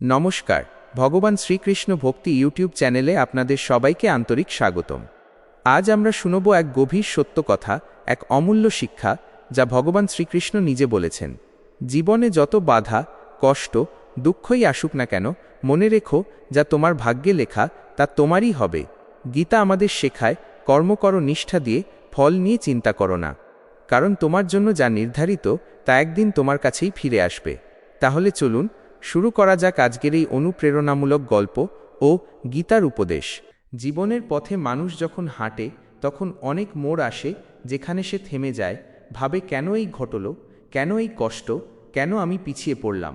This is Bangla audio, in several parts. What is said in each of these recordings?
নমস্কার, ভগবান শ্রীকৃষ্ণ ভক্তি ইউটিউব চ্যানেলে আপনাদের সবাইকে আন্তরিক স্বাগতম। আজ আমরা শুনব এক গভীর সত্য কথা এক অমূল্য শিক্ষা, যা ভগবান শ্রীকৃষ্ণ নিজে বলেছেন। জীবনে যত বাধা, কষ্ট, দুঃখই আসুক না কেন, মনে রেখো, যা তোমার ভাগ্যে লেখা, তা তোমারই হবে। গীতা আমাদের শেখায়, কর্ম করো নিষ্ঠা দিয়ে, ফল নিয়ে চিন্তা করো না। কারণ তোমার জন্য যা নির্ধারিত, তা একদিন তোমার কাছেই ফিরে আসবে। তাহলে চলুন শুরু করা যাক আজকের এই অনুপ্রেরণামূলক গল্প ও গীতার উপদেশ। জীবনের পথে মানুষ যখন হাঁটে, তখন অনেক মোড় আসে যেখানে সে থেমে যায়, ভাবে কেন এই ঘটল, কেন এই কষ্ট, কেন আমি পিছিয়ে পড়লাম।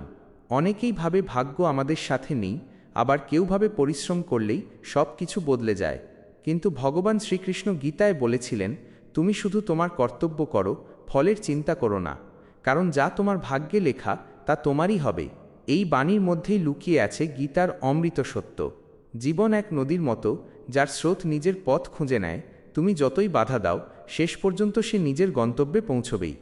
অনেকেই ভাবে ভাগ্য আমাদের সাথে নেই, আবার কেউভাবে পরিশ্রম করলেই সব কিছু বদলে যায়। কিন্তু ভগবান শ্রীকৃষ্ণ গীতায় বলেছিলেন, তুমি শুধু তোমার কর্তব্য করো, ফলের চিন্তা করো না। কারণ যা তোমার ভাগ্যে লেখা, তা তোমারই হবে। এই বাণীর মধ্যেই লুকিয়ে আছে গীতার অমৃত সত্য। জীবন এক নদীর মতো, যার স্রোত নিজের পথ খুঁজে নেয়, তুমি যতই বাধা দাও, শেষ পর্যন্ত সে নিজের গন্তব্যে পৌঁছবেই।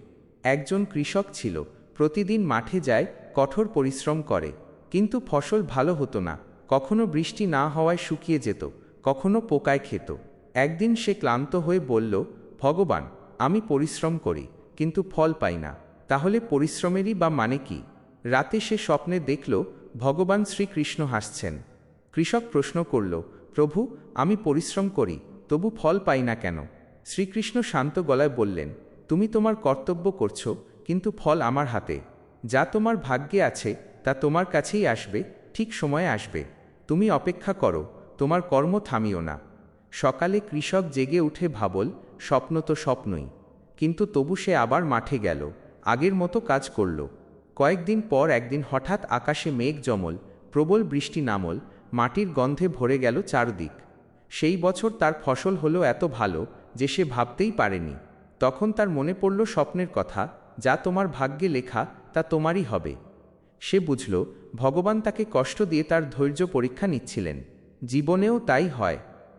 একজন কৃষক ছিল, প্রতিদিন মাঠে যায়, কঠোর পরিশ্রম করে, কিন্তু ফসল ভালো হতো না, কখনো বৃষ্টি না হওয়ায় শুকিয়ে যেত, কখনো পোকায় খেত। একদিন সে ক্লান্ত হয়ে বলল, ভগবান, আমি পরিশ্রম করি, কিন্তু ফল পাই না, তাহলে পরিশ্রমেরই বা মানে কি? রাতে সে স্বপ্নে দেখল, ভগবান শ্রীকৃষ্ণ হাসছেন। কৃষক প্রশ্ন করল, প্রভু, আমি পরিশ্রম করি, তবু ফল পাই না কেন? শ্রীকৃষ্ণ শান্ত গলায় বললেন, তুমি তোমার কর্তব্য করছ, কিন্তু ফল আমার হাতে। যা তোমার ভাগ্যে আছে, তা তোমার কাছেই আসবে, ঠিক সময়ে আসবে। তুমি অপেক্ষা করো, তোমার কর্ম থামিও না। সকালে কৃষক জেগে উঠে ভাবল, স্বপ্ন তো স্বপ্নই। কিন্তু তবু সে আবার মাঠে গেল, আগের মতো কাজ করল। কয়েকদিন পর একদিন হঠাৎ আকাশে মেঘ জমল, প্রবল বৃষ্টি নামল, মাটির গন্ধে ভরে গেল চারদিক। সেই বছর তার ফসল হলো এত ভালো যে সে ভাবতেই পারেনি। তখন তার মনে পড়ল স্বপ্নের কথা, যা তোমার ভাগ্যে লেখা, তা তোমারই হবে। সে বুঝল, ভগবান তাকে কষ্ট দিয়ে তার ধৈর্য পরীক্ষা নিচ্ছিলেন। জীবনেও তাই হয়।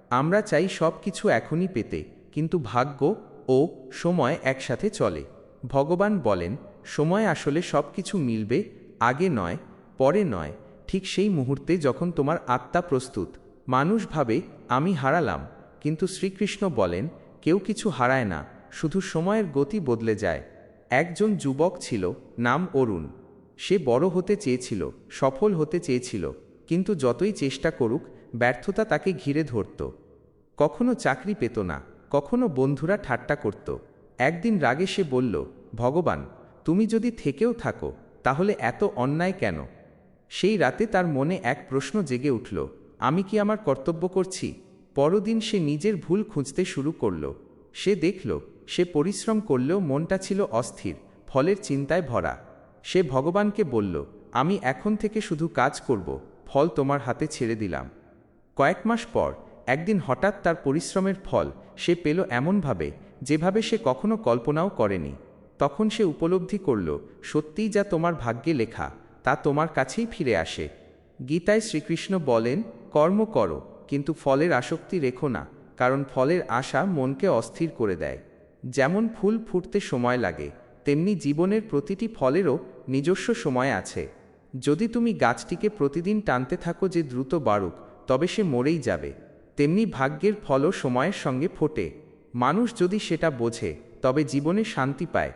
আমরা চাই সব কিছু এখনই পেতে, কিন্তু ভাগ্য ও সময় একসাথে চলে। ভগবান বলেন সময় আসলে সব কিছু মিলবে, আগে নয়, পরে নয়, ঠিক সেই মুহূর্তে যখন তোমার আত্মা প্রস্তুত। মানুষ ভাবে, আমি হারালাম। কিন্তু শ্রীকৃষ্ণ বলেন, কেউ কিছু হারায় না, শুধু সময়ের গতি বদলে যায়। একজন যুবক ছিল, নাম অরুণ। সে বড় হতে চেয়েছিল, সফল হতে চেয়েছিল, কিন্তু যতই চেষ্টা করুক, ব্যর্থতা তাকে ঘিরে ধরত। কখনো চাকরি পেত না, কখনো বন্ধুরা ঠাট্টা করত। একদিন রাগে সে বলল, ভগবান তুমি যদি থেকেও থাকো, তাহলে এত অন্যায় কেন? সেই রাতে তার মনে এক প্রশ্ন জেগে উঠল, আমি কি আমার কর্তব্য করছি? পরদিন সে নিজের ভুল খুঁজতে শুরু করল। সে দেখল, সে পরিশ্রম করলেও মনটা ছিল অস্থির, ফলের চিন্তায় ভরা। সে ভগবানকে বলল, আমি এখন থেকে শুধু কাজ করব, ফল তোমার হাতে ছেড়ে দিলাম। কয়েক মাস পর, একদিন হঠাৎ তার পরিশ্রমের ফল সে পেল এমনভাবে, যেভাবে সে কখনো কল্পনাও করেনি। তখন সে উপলব্ধি করল, সত্যিই যা তোমার ভাগ্যে লেখা, তা তোমার কাছেই ফিরে আসে। গীতায় শ্রীকৃষ্ণ বলেন, কর্ম করো, কিন্তু ফলের আসক্তি রেখো না, কারণ ফলের আশা মনকে অস্থির করে দেয়। যেমন ফুল ফুটতে সময় লাগে, তেমনি জীবনের প্রতিটি ফলেরও নিজস্ব সময় আছে। যদি তুমি গাছটিকে প্রতিদিন টানতে থাকো যে দ্রুত বাড়ুক, তবে সে মরেই যাবে। তেমনি ভাগ্যের ফলও সময়ের সঙ্গে ফোটে। মানুষ যদি সেটা বোঝে, তবে জীবনে শান্তি পায়।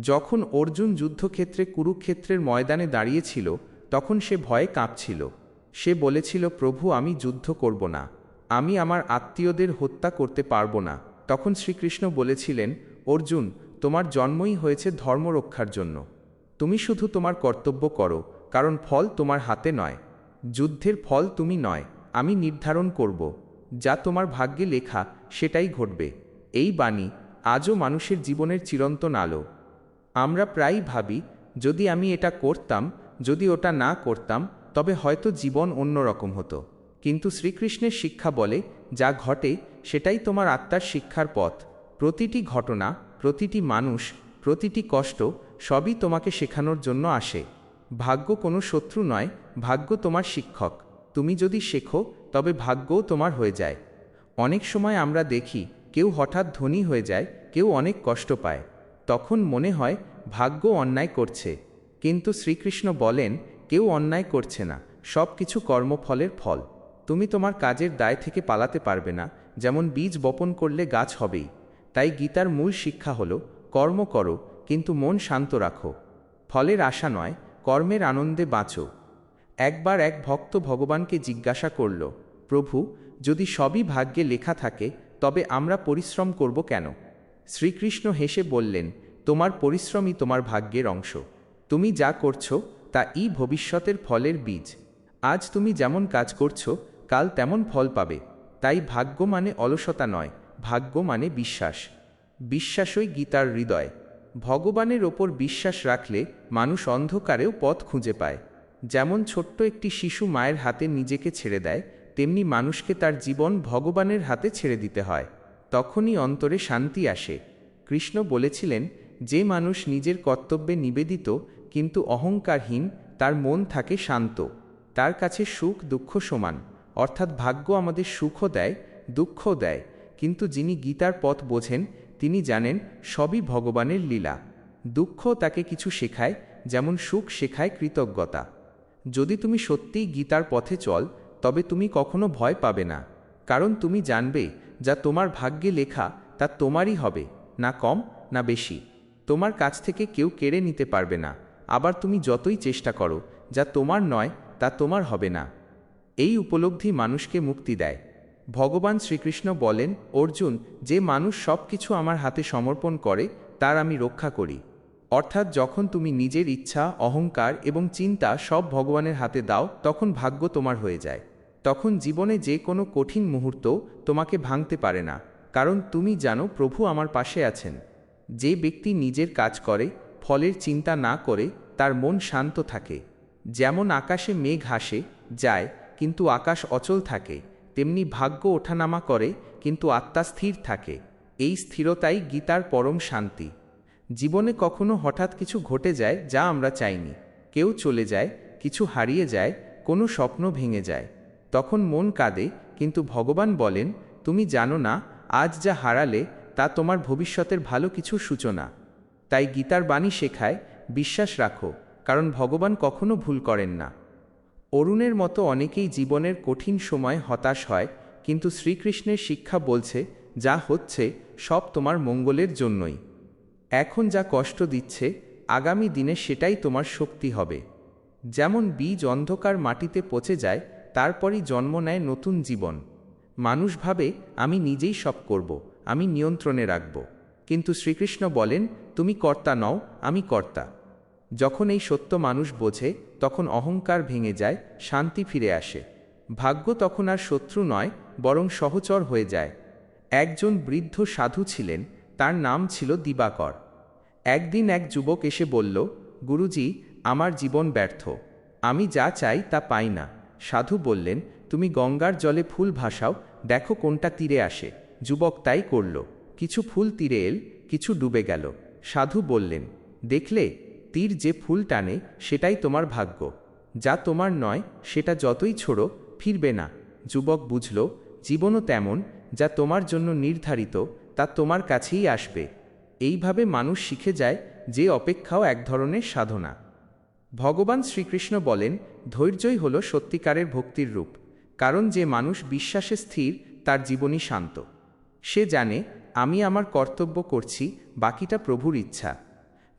যখন অর্জুন যুদ্ধক্ষেত্রে কুরুক্ষেত্রের ময়দানে দাঁড়িয়েছিল, তখন সে ভয়ে কাঁপছিল। সে বলেছিল, প্রভু, আমি যুদ্ধ করব না। আমি আমার আত্মীয়দের হত্যা করতে পারব না। তখন শ্রীকৃষ্ণ বলেছিলেন, অর্জুন, তোমার জন্মই হয়েছে ধর্ম রক্ষার জন্য। তুমি শুধু তোমার কর্তব্য করো, কারণ ফল তোমার হাতে নয়। যুদ্ধের ফল তুমি নয়, আমি নির্ধারণ করব। যা তোমার ভাগ্যে লেখা, সেটাই ঘটবে। এই বাণী আজও মানুষের জীবনের চিরন্তন আলো। আমরা প্রায়ই ভাবি, যদি আমি এটা করতাম, যদি ওটা না করতাম, তবে হয়তো জীবন অন্যরকম হতো। কিন্তু শ্রীকৃষ্ণের শিক্ষা বলে, যা ঘটে, সেটাই তোমার আত্মার শিক্ষার পথ। প্রতিটি ঘটনা, প্রতিটি মানুষ, প্রতিটি কষ্ট, সবই তোমাকে শেখানোর জন্য আসে। ভাগ্য কোনো শত্রু নয়, ভাগ্য তোমার শিক্ষক। তুমি যদি শেখো, তবে ভাগ্যও তোমার হয়ে যায়। অনেক সময় আমরা দেখি, কেউ হঠাৎ ধনী হয়ে যায়, কেউ অনেক কষ্ট পায়। তখন মনে হয় ভাগ্য অন্যায় করছে। কিন্তু শ্রীকৃষ্ণ বলেন, কেউ অন্যায় করছে না সব কিছু কর্মফলের ফল। তুমি তোমার কাজের দায় থেকে পালাতে পারবে না, যেমন বীজ বপন করলে গাছ হবেই। তাই গীতার মূল শিক্ষা হল, কর্ম করো, কিন্তু মন শান্ত রাখো। ফলের আশা নয়, কর্মের আনন্দে বাঁচো। একবার এক ভক্ত ভগবানকে জিজ্ঞাসা করল, প্রভু, যদি সবই ভাগ্যে লেখা থাকে, তবে আমরা পরিশ্রম করব কেন? শ্রীকৃষ্ণ হেসে বললেন, তোমার পরিশ্রমই তোমার ভাগ্যের অংশ। তুমি যা করছ, তা ই ভবিষ্যতের ফলের বীজ। আজ তুমি যেমন কাজ করছ, কাল তেমন ফল পাবে। তাই ভাগ্য মানে অলসতা নয়, ভাগ্য মানে বিশ্বাস। বিশ্বাসই গীতার হৃদয়। ভগবানের ওপর বিশ্বাস রাখলে মানুষ অন্ধকারেও পথ খুঁজে পায়। যেমন ছোট্ট একটি শিশু মায়ের হাতে নিজেকে ছেড়ে দেয়, তেমনি মানুষকে তার জীবন ভগবানের হাতে ছেড়ে দিতে হয়। তখনই অন্তরে শান্তি আসে। কৃষ্ণ বলেছিলেন, যে মানুষ নিজের কর্তব্যে নিবেদিত, কিন্তু অহংকারহীন, তার মন থাকে শান্ত। তার কাছে সুখ, দুঃখ সমান। অর্থাৎ ভাগ্য আমাদের সুখও দেয়, দুঃখও দেয়। কিন্তু যিনি গীতার পথ বোঝেন, তিনি জানেন, সবই ভগবানের লীলা। দুঃখ তাকে কিছু শেখায়, যেমন সুখ শেখায় কৃতজ্ঞতা। যদি তুমি সত্যিই গীতার পথে চল, তবে তুমি কখনো ভয় পাবে না। কারণ তুমি জানবে যা তোমার ভাগ্যে লেখা, তা তোমারই হবে, না কম, না বেশি। তোমার কাছ থেকে কেউ কেড়ে নিতে পারবে না। আবার তুমি যতই চেষ্টা করো, যা তোমার নয়, তা তোমার হবে না। এই উপলব্ধি মানুষকে মুক্তি দেয়। ভগবান শ্রীকৃষ্ণ বলেন, অর্জুন, যে মানুষ সব কিছু আমার হাতে সমর্পণ করে, তার আমি রক্ষা করি। অর্থাৎ যখন তুমি নিজের ইচ্ছা, অহংকার এবং চিন্তা সব ভগবানের হাতে দাও, তখন ভাগ্য তোমার হয়ে যায়। তখন জীবনে যে কোনো কঠিন মুহূর্ত তোমাকে ভাঙতে পারে না, কারণ তুমি জানো প্রভু আমার পাশে আছেন। যে ব্যক্তি নিজের কাজ করে, ফলের চিন্তা না করে, তার মন শান্ত থাকে। যেমন আকাশে মেঘ হাসে যায়, কিন্তু আকাশ অচল থাকে, তেমনি ভাগ্য ওঠানামা করে, কিন্তু আত্মা স্থির থাকে। এই স্থিরতাই গীতার পরম শান্তি। জীবনে কখনো হঠাৎ কিছু ঘটে যায় যা আমরা চাইনি। কেউ চলে যায়, কিছু হারিয়ে যায়, কোনো স্বপ্ন ভেঙে যায়। তখন মন কাঁদে, কিন্তু ভগবান বলেন, তুমি জানো না, আজ যা হারালে, তা তোমার ভবিষ্যতের ভালো কিছু সূচনা। তাই গীতার বাণী শেখায়, বিশ্বাস রাখো, কারণ ভগবান কখনো ভুল করেন না। অরুণের মতো অনেকেই জীবনের কঠিন সময় হতাশ হয়, কিন্তু শ্রীকৃষ্ণের শিক্ষা বলছে, যা হচ্ছে, সব তোমার মঙ্গলের জন্যই। এখন যা কষ্ট দিচ্ছে, আগামী দিনে সেটাই তোমার শক্তি হবে। যেমন বীজ অন্ধকার মাটিতে পচে যায় তারপরই জন্ম নেয় নতুন জীবন। মানুষ ভাবে, আমি নিজেই সব করব, আমি নিয়ন্ত্রণে রাখব। কিন্তু শ্রীকৃষ্ণ বলেন, তুমি কর্তা নও, আমি কর্তা। যখন এই সত্য মানুষ বোঝে, তখন অহংকার ভেঙে যায়, শান্তি ফিরে আসে। ভাগ্য তখন আর শত্রু নয়, বরং সহচর হয়ে যায়। একজন বৃদ্ধ সাধু ছিলেন, তার নাম ছিল দিবাকর। একদিন এক যুবক এসে বলল, গুরুজি, আমার জীবন ব্যর্থ, আমি যা চাই তা পাই না। সাধু বললেন, তুমি গঙ্গার জলে ফুল ভাসাও, দেখো কোনটা তীরে আসে। যুবক তাই করল। কিছু ফুল তীরে এল, কিছু ডুবে গেল। সাধু বললেন, দেখলে, তীর যে ফুল টানে, সেটাই তোমার ভাগ্য। যা তোমার নয়, সেটা যতই ছোড়ো, ফিরবে না। যুবক বুঝল, জীবনও তেমন, যা তোমার জন্য নির্ধারিত, তা তোমার কাছেই আসবে। এইভাবে মানুষ শিখে যায় যে অপেক্ষাও এক ধরনের সাধনা। ভগবান শ্রীকৃষ্ণ বলেন, ধৈর্যই হল সত্যিকারের ভক্তির রূপ, কারণ যে মানুষ বিশ্বাসে স্থির, তার জীবনই শান্ত। সে জানে, আমি আমার কর্তব্য করছি, বাকিটা প্রভুর ইচ্ছা।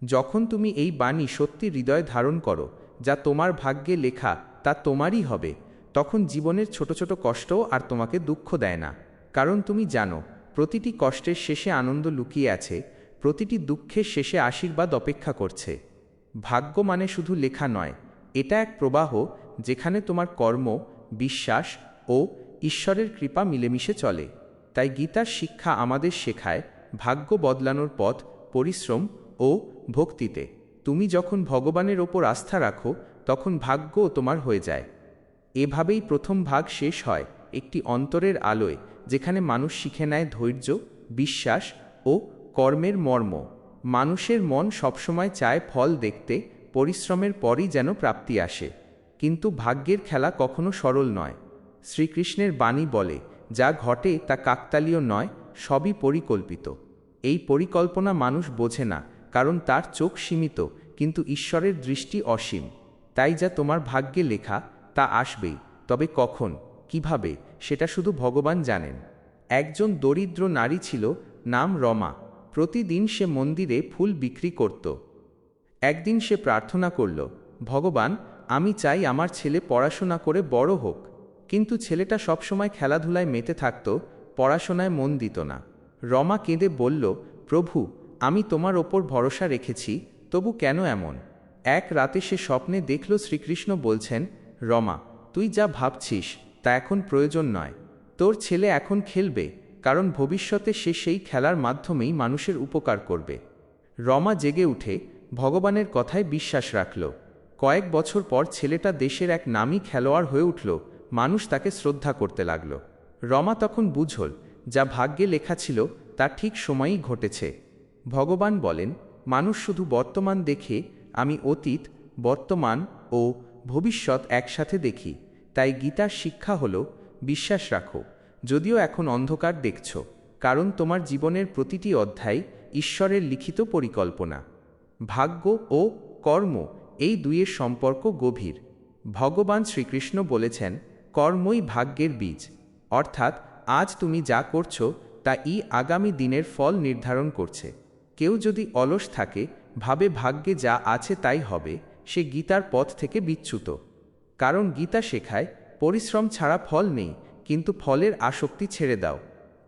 যখন তুমি এই বাণী সত্যি হৃদয় ধারণ করো, যা তোমার ভাগ্যে লেখা, তা তোমারই হবে, তখন জীবনের ছোট ছোট কষ্টও আর তোমাকে দুঃখ দেয় না। কারণ তুমি জানো, প্রতিটি কষ্টের শেষে আনন্দ লুকিয়ে আছে, প্রতিটি দুঃখের শেষে আশীর্বাদ অপেক্ষা করছে। ভাগ্য মানে শুধু লেখা নয়, এটা এক প্রবাহ যেখানে তোমার কর্ম, বিশ্বাস ও ঈশ্বরের কৃপা মিলেমিশে চলে। তাই গীতার শিক্ষা আমাদের শেখায় ভাগ্য বদলানোর পথ, পরিশ্রম ও ভক্তিতে। তুমি যখন ভগবানের ওপর আস্থা রাখো, তখন ভাগ্যও তোমার হয়ে যায়। এভাবেই প্রথম ভাগ শেষ হয় একটি অন্তরের আলোয়, যেখানে মানুষ শিখে নেয় ধৈর্য, বিশ্বাস ও কর্মের মর্ম। মানুষের মন সবসময় চায় ফল দেখতে, পরিশ্রমের পরই যেন প্রাপ্তি আসে। কিন্তু ভাগ্যের খেলা কখনো সরল নয়। শ্রীকৃষ্ণের বাণী বলে, যা ঘটে তা কাকতালীয় নয়, সবই পরিকল্পিত। এই পরিকল্পনা মানুষ বোঝে না, কারণ তার চোখ সীমিত, কিন্তু ঈশ্বরের দৃষ্টি অসীম। তাই যা তোমার ভাগ্যে লেখা, তা আসবেই, তবে কখন, কীভাবে, সেটা শুধু ভগবান জানেন। একজন দরিদ্র নারী ছিল, নাম রমা। প্রতিদিন সে মন্দিরে ফুল বিক্রি করত। একদিন সে প্রার্থনা করল, ভগবান, আমি চাই আমার ছেলে পড়াশোনা করে বড় হোক। কিন্তু ছেলেটা সবসময় খেলাধুলায় মেতে থাকত, পড়াশোনায় মন দিত না। রমা কেঁদে বলল, প্রভু, আমি তোমার ওপর ভরসা রেখেছি, তবু কেন এমন? এক রাতে সে স্বপ্নে দেখল শ্রীকৃষ্ণ বলছেন, রমা, তুই যা ভাবছিস, তা এখন প্রয়োজন নয়। তোর ছেলে এখন খেলবে কারণ ভবিষ্যতে সে সেই খেলার মাধ্যমেই মানুষের উপকার করবে। রমা জেগে উঠে ভগবানের কথায় বিশ্বাস রাখল। কয়েক বছর পর ছেলেটা দেশের এক নামী খেলোয়াড় হয়ে উঠল। মানুষ তাকে শ্রদ্ধা করতে লাগল। রমা তখন বুঝল, যা ভাগ্যে লেখা ছিল তা ঠিক সময়ই ঘটেছে। ভগবান বলেন, মানুষ শুধু বর্তমান দেখে, আমি অতীত, বর্তমান ও ভবিষ্যৎ একসাথে দেখি। তাই গীতার শিক্ষা হল, বিশ্বাস রাখো। যদিও এখন অন্ধকার দেখছ, কারণ তোমার জীবনের প্রতিটি অধ্যায় ঈশ্বরের লিখিত পরিকল্পনা। ভাগ্য ও কর্ম এই দুইয়ের সম্পর্ক গভীর। ভগবান শ্রীকৃষ্ণ বলেছেন, কর্মই ভাগ্যের বীজ। অর্থাৎ আজ তুমি যা করছ, তা ই আগামী দিনের ফল নির্ধারণ করছে। কেউ যদি অলস থাকে, ভাবে ভাগ্যে যা আছে তাই হবে, সে গীতার পথ থেকে বিচ্যুত। কারণ গীতা শেখায়, পরিশ্রম ছাড়া ফল নেই কিন্তু ফলের আসক্তি ছেড়ে দাও।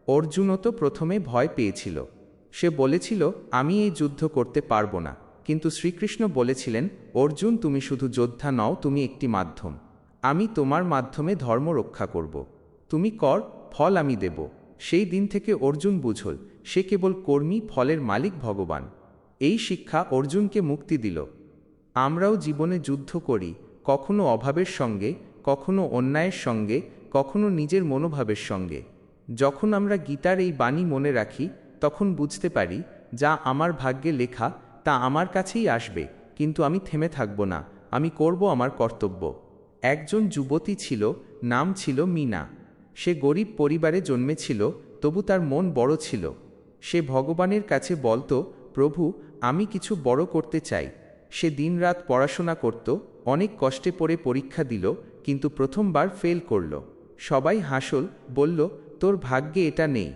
অর্জুনও তো প্রথমে ভয় পেয়েছিল। সে বলেছিল, আমি এই যুদ্ধ করতে পারব না। কিন্তু শ্রীকৃষ্ণ বলেছিলেন, অর্জুন, তুমি শুধু যোদ্ধা নও, তুমি একটি মাধ্যম। আমি তোমার মাধ্যমে ধর্ম রক্ষা করব। তুমি কর, ফল আমি দেব। সেই দিন থেকে অর্জুন বুঝল, সে কেবল কর্মী, ফলের মালিক, ভগবান। এই শিক্ষা অর্জুনকে মুক্তি দিল। আমরাও জীবনে যুদ্ধ করি, কখনো অভাবের সঙ্গে, কখনো অন্যায়ের সঙ্গে কখনো নিজের মনোভাবের সঙ্গে। যখন আমরা গীতার এই বাণী মনে রাখি, তখন বুঝতে পারি, যা আমার ভাগ্যে লেখা, তা আমার কাছেই আসবে, কিন্তু আমি থেমে থাকব না, আমি করব আমার কর্তব্য। একজন যুবতী ছিল, নাম ছিল মিনা। সে গরিব পরিবারে জন্মেছিল, তবু তার মন বড় ছিল। সে ভগবানের কাছে বলতো, প্রভু, আমি কিছু বড় করতে চাই। সে দিনরাত পড়াশোনা করত, অনেক কষ্টে পড়ে পরীক্ষা দিল, কিন্তু প্রথমবার ফেল করল। সবাই হাসল, বলল, তোর ভাগ্যে এটা নেই।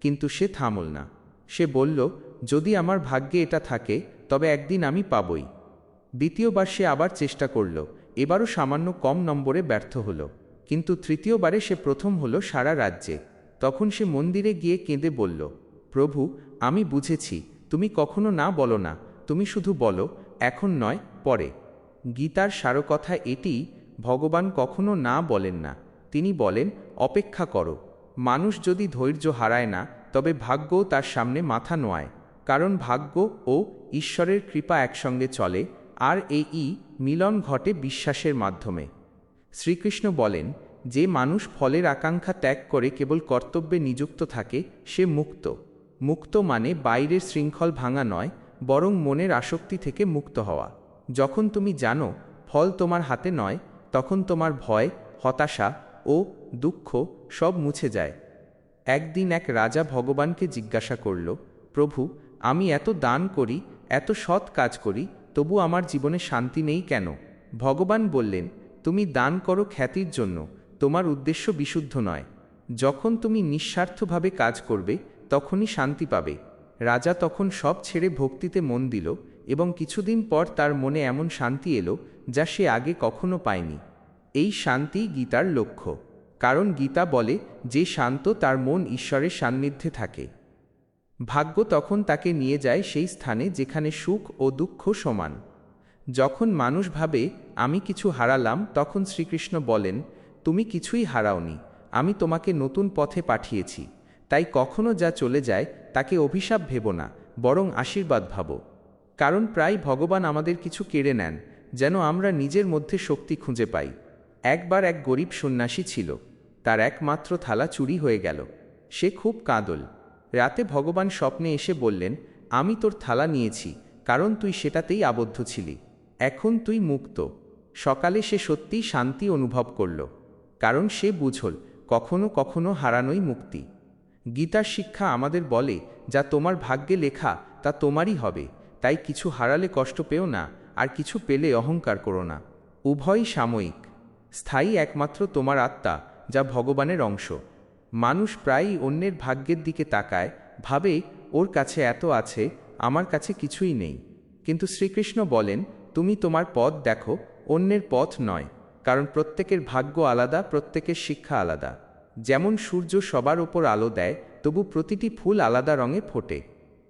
কিন্তু সে থামল না। সে বলল, যদি আমার ভাগ্যে এটা থাকে, তবে একদিন আমি পাবই। দ্বিতীয়বার সে আবার চেষ্টা করল, এবারও সামান্য কম নম্বরে ব্যর্থ হল। কিন্তু তৃতীয়বারে সে প্রথম হলো সারা রাজ্যে। তখন সে মন্দিরে গিয়ে কেঁদে বলল, প্রভু, আমি বুঝেছি, তুমি কখনো না বলো না, তুমি শুধু বলো, এখন নয়, পরে। গীতার সারকথা এটি, ভগবান কখনো না বলেন না। তিনি বলেন, অপেক্ষা করো। মানুষ যদি ধৈর্য হারায় না, তবে ভাগ্যও তার সামনে মাথা নোয়ায়। কারণ ভাগ্য ও ঈশ্বরের কৃপা একসঙ্গে চলে, আর এই মিলন ঘটে বিশ্বাসের মাধ্যমে। শ্রীকৃষ্ণ বলেন, যে মানুষ ফলের আকাঙ্ক্ষা ত্যাগ করে কেবল কর্তব্যে নিযুক্ত থাকে, সে মুক্ত। মুক্ত মানে বাইরের শৃঙ্খল ভাঙা নয়, বরং মনের আসক্তি থেকে মুক্ত হওয়া। যখন তুমি জানো, ফল তোমার হাতে নয়, তখন তোমার ভয়, হতাশা ও দুঃখ সব মুছে যায়। একদিন এক রাজা ভগবানকে জিজ্ঞাসা করল, প্রভু, আমি এত দান করি, এত সৎ কাজ করি, তবু আমার জীবনে শান্তি নেই কেন? ভগবান বললেন, তুমি দান করো খ্যাতির জন্য, তোমার উদ্দেশ্য বিশুদ্ধ নয়। যখন তুমি নিঃস্বার্থভাবে কাজ করবে, তখনই শান্তি পাবে। রাজা তখন সব ছেড়ে ভক্তিতে মন দিল এবং কিছুদিন পর তার মনে এমন শান্তি এলো যা সে আগে কখনো পায়নি। এই শান্তি গীতার লক্ষ্য, কারণ গীতা বলে, যে শান্ত তার মন ঈশ্বরের সান্নিধ্যে থাকে। ভাগ্য তখন তাকে নিয়ে যায় সেই স্থানে যেখানে সুখ ও দুঃখ সমান। যখন মানুষ ভাবে, আমি কিছু হারালাম, তখন শ্রীকৃষ্ণ বলেন, তুমি কিছুই হারাওনি, আমি তোমাকে নতুন পথে পাঠিয়েছি। তাই কখনো যা চলে যায়, তাকে অভিশাপ ভেব না, বরং আশীর্বাদ ভাবো। কারণ প্রায় ভগবান আমাদের কিছু কেড়ে নেন, যেন আমরা নিজের মধ্যে শক্তি খুঁজে পাই। একবার এক গরিব সন্ন্যাসী ছিল, তার একমাত্র থালা চুরি হয়ে গেল। সে খুব কাঁদল। রাতে ভগবান স্বপ্নে এসে বললেন, আমি তোর থালা নিয়েছি, কারণ তুই সেটাতেই আবদ্ধ ছিলি। এখন তুই মুক্ত। সকালে সে সত্যিই শান্তি অনুভব করল, কারণ সে বুঝল, কখনো কখনো হারানোই মুক্তি। গীতার শিক্ষা আমাদের বলে, যা তোমার ভাগ্যে লেখা, তা তোমারই হবে। তাই কিছু হারালে কষ্ট পেও না, আর কিছু পেলে অহংকার করো না। উভয়ই সাময়িক। স্থায়ী একমাত্র তোমার আত্মা, যা ভগবানের অংশ। মানুষ প্রায়ই অন্যের ভাগ্যের দিকে তাকায়, ভাবে, ওর কাছে এত আছে, আমার কাছে কিছুই নেই। কিন্তু শ্রীকৃষ্ণ বলেন, তুমি তোমার পথ দেখো, অন্যের পথ নয়, কারণ প্রত্যেকের ভাগ্য আলাদা, প্রত্যেকের শিক্ষা আলাদা। যেমন সূর্য সবার ওপর আলো দেয়, তবু প্রতিটি ফুল আলাদা রঙে ফোটে।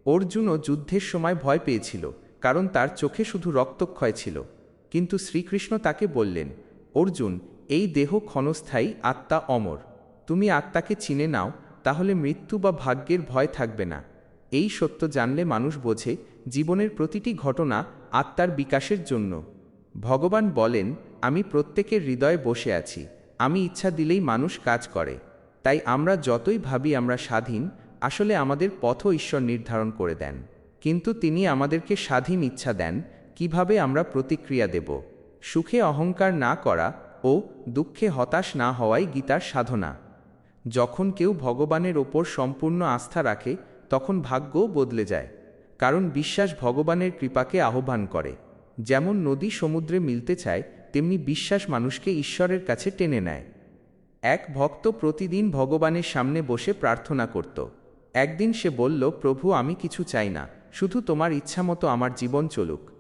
অর্জুনও যুদ্ধের সময় ভয় পেয়েছিল, কারণ তার চোখে শুধু রক্তক্ষয় ছিল। কিন্তু শ্রীকৃষ্ণ তাকে বললেন অর্জুন, এই দেহ ক্ষণস্থায়ী আত্মা অমর। তুমি আত্মাকে চিনে নাও, তাহলে মৃত্যু বা ভাগ্যের ভয় থাকবে না। এই সত্য জানলে মানুষ বোঝে, জীবনের প্রতিটি ঘটনা আত্মার বিকাশের জন্য। ভগবান বলেন, আমি প্রত্যেকের হৃদয়ে বসে আছি। আমি ইচ্ছা দিলেই মানুষ কাজ করে। তাই আমরা যতই ভাবি আমরা স্বাধীন, আসলে আমাদের পথও ঈশ্বর নির্ধারণ করে দেন। কিন্তু তিনি আমাদেরকে স্বাধীন ইচ্ছা দেন, কীভাবে আমরা প্রতিক্রিয়া দেব? সুখে অহংকার না করা ও দুঃখে হতাশ না হওয়াই গীতার সাধনা। যখন কেউ ভগবানের ওপর সম্পূর্ণ আস্থা রাখে, তখন ভাগ্যও বদলে যায়, কারণ বিশ্বাস ভগবানের কৃপাকে আহ্বান করে। যেমন নদী সমুদ্রে মিলতে চায়, তেমনি বিশ্বাস মানুষকে ঈশ্বরের কাছে টেনে নেয়। এক ভক্ত প্রতিদিন ভগবানের সামনে বসে প্রার্থনা করত। একদিন সে বলল, প্রভু, আমি কিছু চাই না, শুধু তোমার ইচ্ছা মতো আমার জীবন চলুক।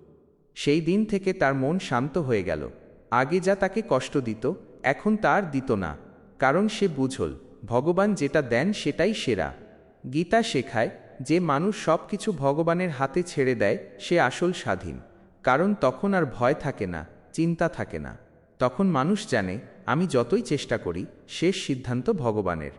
সেই দিন থেকে তার মন শান্ত হয়ে গেল। আগে যা তাকে কষ্ট দিত, এখন তার দিত না। কারণ সে বুঝল, ভগবান যেটা দেন সেটাই সেরা। গীতা শেখায়, যে মানুষ সব কিছু ভগবানের হাতে ছেড়ে দেয়, সে আসল স্বাধীন। কারণ তখন আর ভয় থাকে না, চিন্তা থাকে না। তখন মানুষ জানে, আমি যতই চেষ্টা করি, শেষ সিদ্ধান্ত ভগবানের।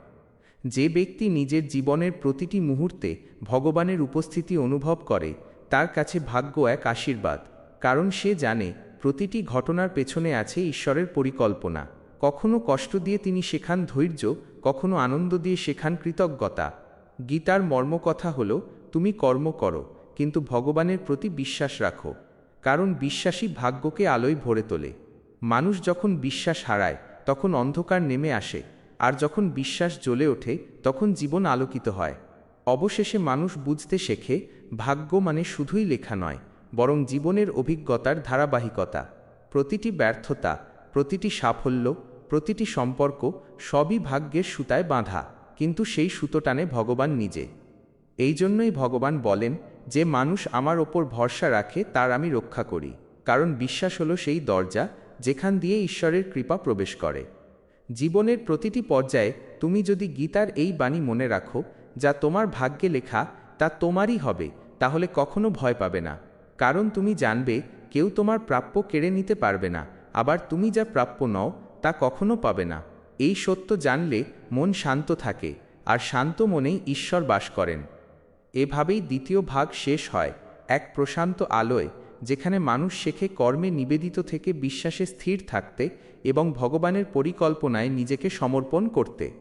যে ব্যক্তি নিজের জীবনের প্রতিটি মুহূর্তে ভগবানের উপস্থিতি অনুভব করে, তার কাছে ভাগ্য এক আশীর্বাদ। কারণ সে জানে, প্রতিটি ঘটনার পেছনে আছে ঈশ্বরের পরিকল্পনা। কখনো কষ্ট দিয়ে তিনি শেখান ধৈর্য, কখনো আনন্দ দিয়ে শেখান কৃতজ্ঞতা। গীতার মর্মকথা হল, তুমি কর্ম করো, কিন্তু ভগবানের প্রতি বিশ্বাস রাখো, কারণ বিশ্বাসী ভাগ্যকে আলোয় ভরে তোলে। মানুষ যখন বিশ্বাস হারায়, তখন অন্ধকার নেমে আসে, আর যখন বিশ্বাস জ্বলে ওঠে, তখন জীবন আলোকিত হয়। অবশেষে মানুষ বুঝতে শেখে, ভাগ্য মানে শুধুই লেখা নয় বরং জীবনের অভিজ্ঞতার ধারাবাহিকতা, প্রতিটি ব্যর্থতা, প্রতিটি সাফল্য, প্রতিটি সম্পর্ক সবই ভাগ্যের সুতায় বাঁধা, কিন্তু সেই সুতো টানে ভগবান নিজে। এই জন্যই ভগবান বলেন, যে মানুষ আমার ওপর ভরসা রাখে, তার আমি রক্ষা করি। কারণ বিশ্বাস হলো সেই দরজা যেখান দিয়ে ঈশ্বরের কৃপা প্রবেশ করে। জীবনের প্রতিটি পর্যায়ে তুমি যদি গীতার এই বাণী মনে রাখো, যা তোমার ভাগ্যে লেখা, তা তোমারই হবে, তাহলে কখনো ভয় পাবে না। কারণ তুমি জানবে, কেউ তোমার প্রাপ্য কেড়ে নিতে পারবে না, আবার তুমি যা প্রাপ্য নও, তা কখনো পাবে না। এই সত্য জানলে মন শান্ত থাকে, আর শান্ত মনেই ঈশ্বর বাস করেন। এভাবেই দ্বিতীয় ভাগ শেষ হয়, এক প্রশান্ত আলোয়, যেখানে মানুষ শেখে কর্মে নিবেদিত থেকে বিশ্বাসে স্থির থাকতে এবং ভগবানের পরিকল্পনায় নিজেকে সমর্পণ করতে।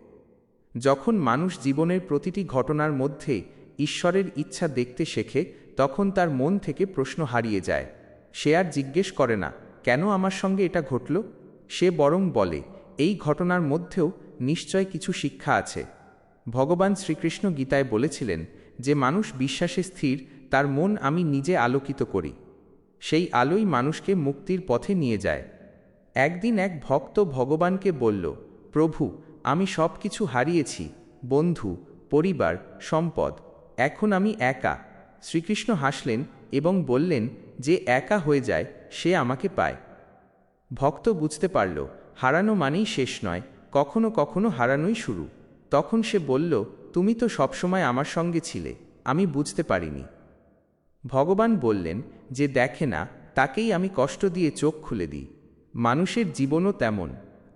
যখন মানুষ জীবনের প্রতিটি ঘটনার মধ্যে ঈশ্বরের ইচ্ছা দেখতে শেখে তখন তার মন থেকে প্রশ্ন হারিয়ে যায়। সে আর জিজ্ঞেস করে না, কেন আমার সঙ্গে এটা ঘটল? সে বরং বলে, এই ঘটনার মধ্যেও নিশ্চয় কিছু শিক্ষা আছে। ভগবান শ্রীকৃষ্ণ গীতায় বলেছিলেন যে, মানুষ বিশ্বাসে স্থির, তার মন আমি নিজে আলোকিত করি। সেই আলোই মানুষকে মুক্তির পথে নিয়ে যায়। একদিন এক ভক্ত ভগবানকে বলল, প্রভু, আমি সব কিছু হারিয়েছি। বন্ধু, পরিবার, সম্পদ, এখন আমি একা। শ্রীকৃষ্ণ হাসলেন এবং বললেন, যে একা হয়ে যায়, সে আমাকে পায়। ভক্ত বুঝতে পারল, হারানো মানেই শেষ নয়, কখনো কখনো হারানোই শুরু। তখন সে বলল, তুমি তো সবসময় আমার সঙ্গে ছিলে, আমি বুঝতে পারিনি। ভগবান বললেন, যে দেখে না, তাকেই আমি কষ্ট দিয়ে চোখ খুলে দিই। মানুষের জীবনও তেমন।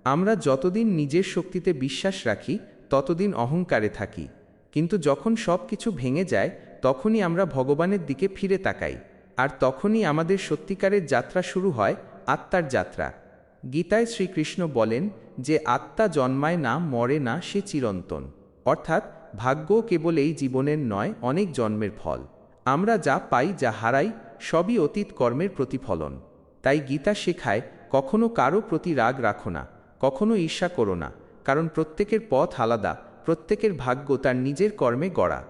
আমরা যতদিন নিজের শক্তিতে বিশ্বাস রাখি, ততদিন অহংকারে থাকি। কিন্তু যখন সব কিছু ভেঙে যায় তখনই আমরা ভগবানের দিকে ফিরে তাকাই, আর তখনই আমাদের সত্যিকারের যাত্রা শুরু হয় আত্মার যাত্রা। গীতায় শ্রীকৃষ্ণ বলেন যে আত্মা জন্মায় না, মরে না, সে চিরন্তন। অর্থাৎ ভাগ্য কেবল এই জীবনের নয়, অনেক জন্মের ফল। আমরা যা পাই, যা হারাই, সবই অতীত কর্মের প্রতিফলন। তাই গীতা শেখায়, কখনো কারও প্রতি রাগ রাখো না, কখনো ঈর্ষা করো না, কারণ প্রত্যেকের পথ আলাদা, প্রত্যেকের ভাগ্য তার নিজের কর্মে গড়া।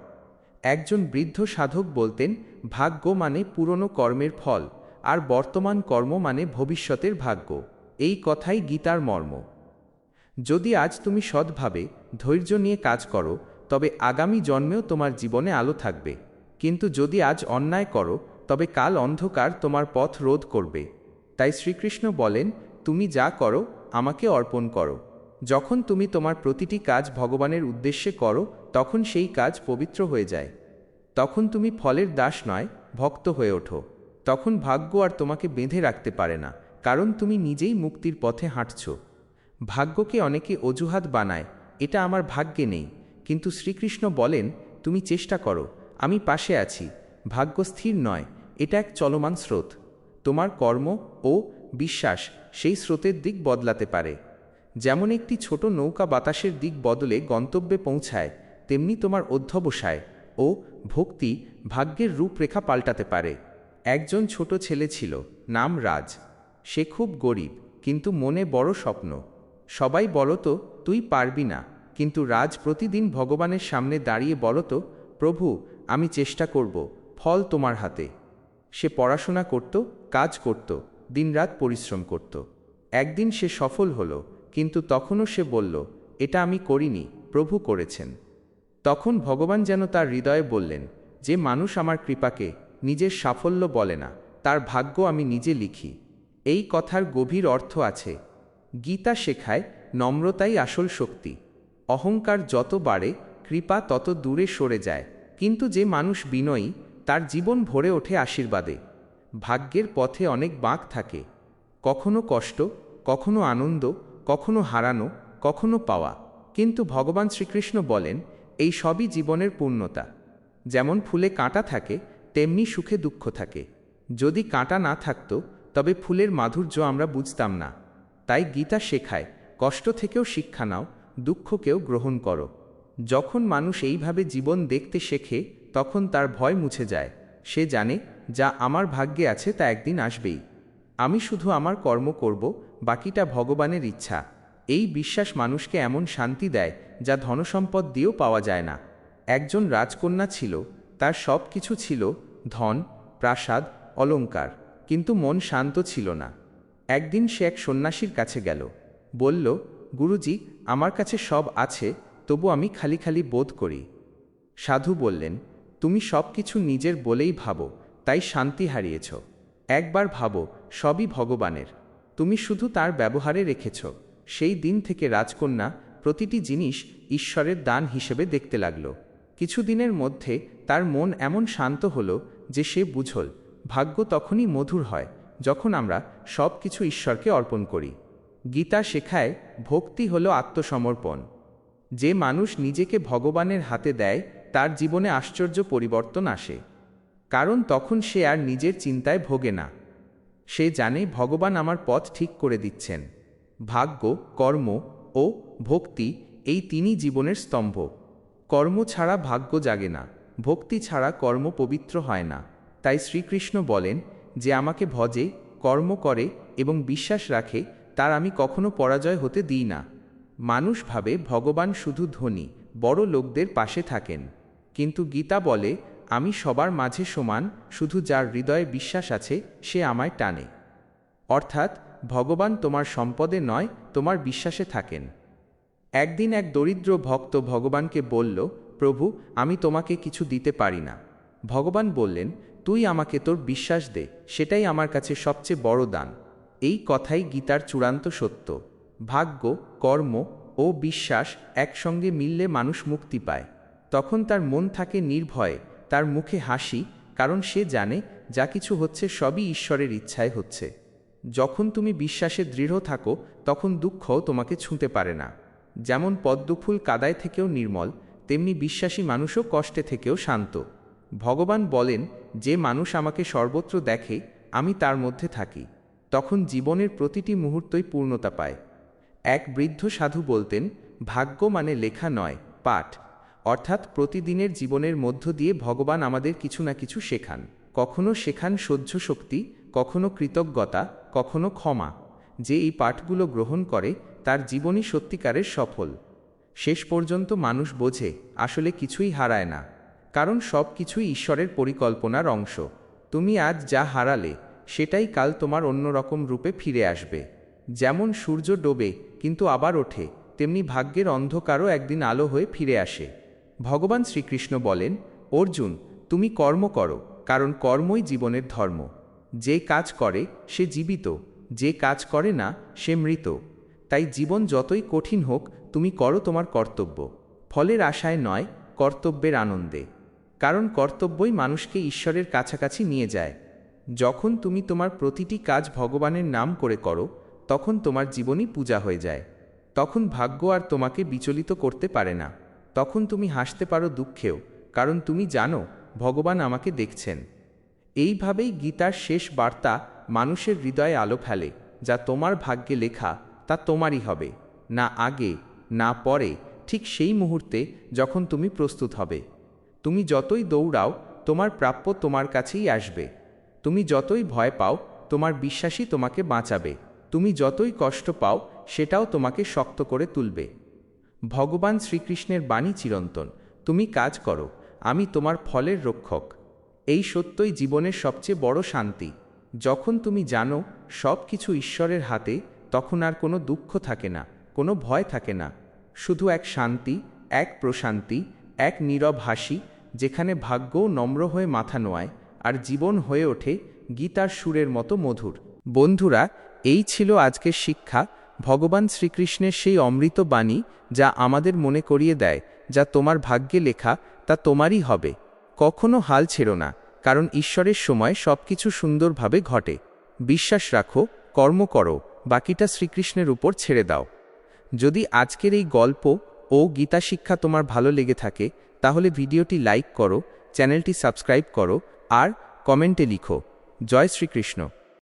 একজন বৃদ্ধ সাধক বলতেন, ভাগ্য মানে পুরনো কর্মের ফল, আর বর্তমান কর্ম মানে ভবিষ্যতের ভাগ্য। এই কথাই গীতার মর্ম। যদি আজ তুমি সৎভাবে ধৈর্য নিয়ে কাজ করো, তবে আগামী জন্মেও তোমার জীবনে আলো থাকবে। কিন্তু যদি আজ অন্যায় করো, তবে কাল অন্ধকার তোমার পথ রোধ করবে। তাই শ্রীকৃষ্ণ বলেন, তুমি যা করো, আমাকে অর্পণ করো। যখন তুমি তোমার প্রতিটি কাজ ভগবানের উদ্দেশ্যে করো তখন সেই কাজ পবিত্র হয়ে যায়। তখন তুমি ফলের দাস নয়, ভক্ত হয়ে ওঠো। তখন ভাগ্য আর তোমাকে বেঁধে রাখতে পারে না, কারণ তুমি নিজেই মুক্তির পথে হাঁটছ। ভাগ্যকে অনেকে অজুহাত বানায়, এটা আমার ভাগ্যে নেই। কিন্তু শ্রীকৃষ্ণ বলেন, তুমি চেষ্টা করো, আমি পাশে আছি। ভাগ্য স্থির নয়, এটা এক চলমান স্রোত। তোমার কর্ম ও বিশ্বাস সেই স্রোতের দিক বদলাতে পারে। যেমন একটি ছোট নৌকা বাতাসের দিক বদলে গন্তব্যে পৌঁছায় তেমনি তোমার অধ্যবসায় ও ভক্তি ভাগ্যের রূপরেখা পাল্টাতে পারে। একজন ছোট ছেলে ছিল, নাম রাজ। সে খুব গরিব, কিন্তু মনে বড় স্বপ্ন। সবাই বলতো তুই পারবি না। কিন্তু রাজ প্রতিদিন ভগবানের সামনে দাঁড়িয়ে বলতো প্রভু, আমি চেষ্টা করব, ফল তোমার হাতে। সে পড়াশোনা করত, কাজ করত, দিনরাত পরিশ্রম করত। একদিন সে সফল হলো, কিন্তু তখনও সে বলল, এটা আমি করিনি, প্রভু করেছেন। তখন ভগবান যেন তার হৃদয়ে বললেন, যে মানুষ আমার কৃপাকে নিজের সাফল্য বলে না, তার ভাগ্য আমি নিজে লিখি। এই কথার গভীর অর্থ আছে, গীতা শেখায় নম্রতাই আসল শক্তি। অহংকার যত বাড়ে, কৃপা তত দূরে সরে যায়। কিন্তু যে মানুষ বিনয়ী, তার জীবন ভরে ওঠে আশীর্বাদে। ভাগ্যের পথে অনেক বাঁক থাকে। কখনো কষ্ট, কখনো আনন্দ, কখনো হারানো, কখনো পাওয়া। কিন্তু ভগবান শ্রীকৃষ্ণ বলেন এই সবই জীবনের পূর্ণতা। যেমন ফুলে কাঁটা থাকে, তেমনি সুখে দুঃখ থাকে। যদি কাঁটা না থাকতো, তবে ফুলের মাধুর্য আমরা বুঝতাম না। তাই গীতা শেখায়, কষ্ট থেকেও শিক্ষা নাও, দুঃখকেও গ্রহণ করো। যখন মানুষ এইভাবে জীবন দেখতে শেখে, তখন তার ভয় মুছে যায়। সে জানে, যা আমার ভাগ্যে আছে তা একদিন আসবেই। আমি শুধু আমার কর্ম করব, বাকিটা ভগবানের ইচ্ছা। এই বিশ্বাস মানুষকে এমন শান্তি দেয় যা ধনসম্পদ দিয়েও পাওয়া যায় না। একজন রাজকন্যা ছিল, তার সব কিছু ছিল ধন, প্রাসাদ অলঙ্কার কিন্তু মন শান্ত ছিল না। একদিন সে এক সন্ন্যাসীর কাছে গেল। বলল, গুরুজি, আমার কাছে সব আছে, তবু আমি খালি খালি বোধ করি। সাধু বললেন, তুমি সব কিছু নিজের বলেই ভাবো, তাই শান্তি হারিয়েছ। একবার ভাবো, সবই ভগবানের। তুমি শুধু তার ব্যবহারে রেখেছ। সেই দিন থেকে রাজকন্যা প্রতিটি জিনিস ঈশ্বরের দান হিসেবে দেখতে লাগল। কিছুদিনের মধ্যে তার মন এমন শান্ত হল যে সে বুঝল, ভাগ্য তখনই মধুর হয় যখন আমরা সব কিছু ঈশ্বরকে অর্পণ করি। গীতা শেখায়, ভক্তি হল আত্মসমর্পণ। যে মানুষ নিজেকে ভগবানের হাতে দেয়, তার জীবনে আশ্চর্য পরিবর্তন আসে। কারণ তখন সে আর নিজের চিন্তায় ভোগে না। সে জানে ভগবান আমার পথ ঠিক করে দিচ্ছেন। ভাগ্য, কর্ম ও ভক্তি এই তিনি জীবনের স্তম্ভ। কর্ম ছাড়া ভাগ্য জাগে না, ভক্তি ছাড়া কর্ম পবিত্র হয় না। তাই শ্রীকৃষ্ণ বলেন যে আমাকে ভজে, কর্ম করে এবং বিশ্বাস রাখে, তার আমি কখনো পরাজয় হতে দিই না। মানুষ ভাবে ভগবান শুধু ধনী, বড় লোকদের পাশে থাকেন। কিন্তু গীতা বলে, আমি সবার মাঝে সমান, শুধু যার হৃদয়ে বিশ্বাস আছে, সে আমায় টানে। অর্থাৎ, ভগবান তোমার সম্পদে নয়, তোমার বিশ্বাসে থাকেন। একদিন এক দরিদ্র ভক্ত ভগবানকে বলল, প্রভু, আমি তোমাকে কিছু দিতে পারি না। ভগবান বললেন, তুই আমাকে তোর বিশ্বাস দে, সেটাই আমার কাছে সবচেয়ে বড় দান। এই কথাই গীতার চূড়ান্ত সত্য। ভাগ্য, কর্ম ও বিশ্বাস একসঙ্গে মিললে মানুষ মুক্তি পায়। তখন তার মন থাকে নির্ভয়ে, তার মুখে হাসি, কারণ সে জানে যা কিছু হচ্ছে সবই ঈশ্বরের ইচ্ছায় হচ্ছে। যখন তুমি বিশ্বাসে দৃঢ় থাকো, তখন দুঃখও তোমাকে ছুঁতে পারে না। যেমন পদ্মফুল কাদায় থেকেও নির্মল, তেমনি বিশ্বাসী মানুষও কষ্টে থেকেও শান্ত। ভগবান বলেন, যে মানুষ আমাকে সর্বত্র দেখে, আমি তার মধ্যে থাকি। তখন জীবনের প্রতিটি মুহূর্তই পূর্ণতা পায়। এক বৃদ্ধ সাধু বলতেন, ভাগ্য মানে লেখা নয়, পাঠ। অর্থাৎ প্রতিদিনের জীবনের মধ্য দিয়ে ভগবান আমাদের কিছু না কিছু শেখান। কখনো শেখান সহ্য শক্তি, কখনো কৃতজ্ঞতা, কখনো ক্ষমা। যে এই পাঠগুলো গ্রহণ করে তার জীবনই সত্যিকারের সফল। শেষ পর্যন্ত মানুষ বোঝে, আসলে কিছুই হারায় না। কারণ সব কিছুই ঈশ্বরের পরিকল্পনার অংশ। তুমি আজ যা হারালে, সেটাই কাল তোমার অন্যরকম রূপে ফিরে আসবে। যেমন সূর্য ডোবে, কিন্তু আবার ওঠে, তেমনি ভাগ্যের অন্ধকারও একদিন আলো হয়ে ফিরে আসে। ভগবান শ্রীকৃষ্ণ বলেন, অর্জুন, তুমি কর্ম করো, কারণ কর্মই জীবনের ধর্ম। যে কাজ করে, সে জীবিত, যে কাজ করে না, সে মৃত। তাই জীবন যতই কঠিন হোক, তুমি করো তোমার কর্তব্য। ফলের আশায় নয়, কর্তব্যের আনন্দে। কারণ কর্তব্যই মানুষকে ঈশ্বরের কাছাকাছি নিয়ে যায়। যখন তুমি তোমার প্রতিটি কাজ ভগবানের নাম করে করো, তখন তোমার জীবনই পূজা হয়ে যায়। তখন ভাগ্য আর তোমাকে বিচলিত করতে পারে না। তখন তুমি হাসতে পারো দুঃখেও, কারণ তুমি জানো, ভগবান আমাকে দেখছেন। এইভাবেই গীতার শেষ বার্তা মানুষের হৃদয়ে আলো ফেলে, যা তোমার ভাগ্যে লেখা তা তোমারই হবে, না আগে, না পরে, ঠিক সেই মুহূর্তে যখন তুমি প্রস্তুত হবে। তুমি যতই দৌড়াও, তোমার প্রাপ্য তোমার কাছেই আসবে। তুমি যতই ভয় পাও, তোমার বিশ্বাসই তোমাকে বাঁচাবে। তুমি যতই কষ্ট পাও, সেটাও তোমাকে শক্ত করে তুলবে। ভগবান শ্রীকৃষ্ণের বাণী চিরন্তন, তুমি কাজ করো, আমি তোমার ফলের রক্ষক। এই সত্যই জীবনের সবচেয়ে বড় শান্তি। যখন তুমি জানো সব কিছু ঈশ্বরের হাতে তখন আর কোনো দুঃখ থাকে না, কোনো ভয় থাকে না। শুধু এক শান্তি, এক প্রশান্তি, এক নীরব হাসি, যেখানে ভাগ্যও নম্র হয়ে মাথা নোয়ায় আর জীবন হয়ে ওঠে গীতার সুরের মতো মধুর। বন্ধুরা, এই ছিল আজকের শিক্ষা। ভগবান শ্রীকৃষ্ণের সেই অমৃত বাণী যা আমাদের মনে করিয়ে দেয়, যা তোমার ভাগ্যে লেখা, তা তোমারই হবে। কখনো হাল ছেড়ো না, কারণ ঈশ্বরের সময় সব কিছু সুন্দরভাবে ঘটে। বিশ্বাস রাখো, কর্ম করো। বাকিটা শ্রীকৃষ্ণের উপর ছেড়ে দাও। যদি আজকের এই গল্প ও গীতা শিক্ষা তোমার ভালো লেগে থাকে, তাহলে ভিডিওটি লাইক করো, চ্যানেলটি সাবস্ক্রাইব করো, আর কমেন্টে লিখো। জয় শ্রীকৃষ্ণ।